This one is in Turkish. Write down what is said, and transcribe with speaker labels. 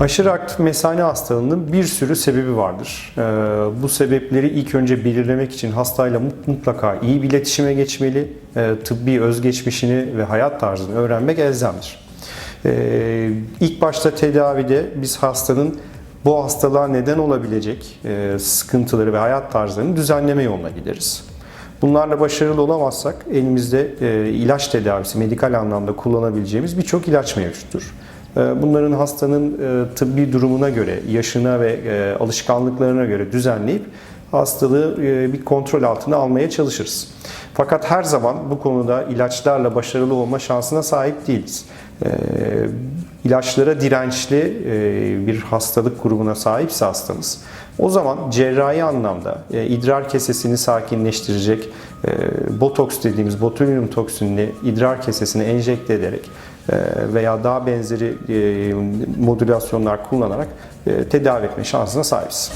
Speaker 1: Aşırı aktif mesane hastalığının bir sürü sebebi vardır. Ee, Bu sebepleri ilk önce belirlemek için hastayla mut- mutlaka iyi bir iletişime geçmeli, Ee, tıbbi özgeçmişini ve hayat tarzını öğrenmek elzemdir. Ee, İlk başta tedavide biz hastanın bu hastalığa neden olabilecek e, sıkıntıları ve hayat tarzlarını düzenleme yoluna gideriz. Bunlarla başarılı olamazsak elimizde e, ilaç tedavisi, medikal anlamda kullanabileceğimiz birçok ilaç mevcuttur. E, Bunların hastanın e, tıbbi durumuna göre, yaşına ve e, alışkanlıklarına göre düzenleyip hastalığı e, bir kontrol altına almaya çalışırız. Fakat her zaman bu konuda ilaçlarla başarılı olma şansına sahip değiliz. İlaçlara dirençli e, bir hastalık grubuna sahipse hastamız, o zaman cerrahi anlamda e, idrar kesesini sakinleştirecek e, botoks dediğimiz botulinum toksinini idrar kesesine enjekte ederek veya daha benzeri modülasyonlar kullanarak tedavi etme şansına sahibiz.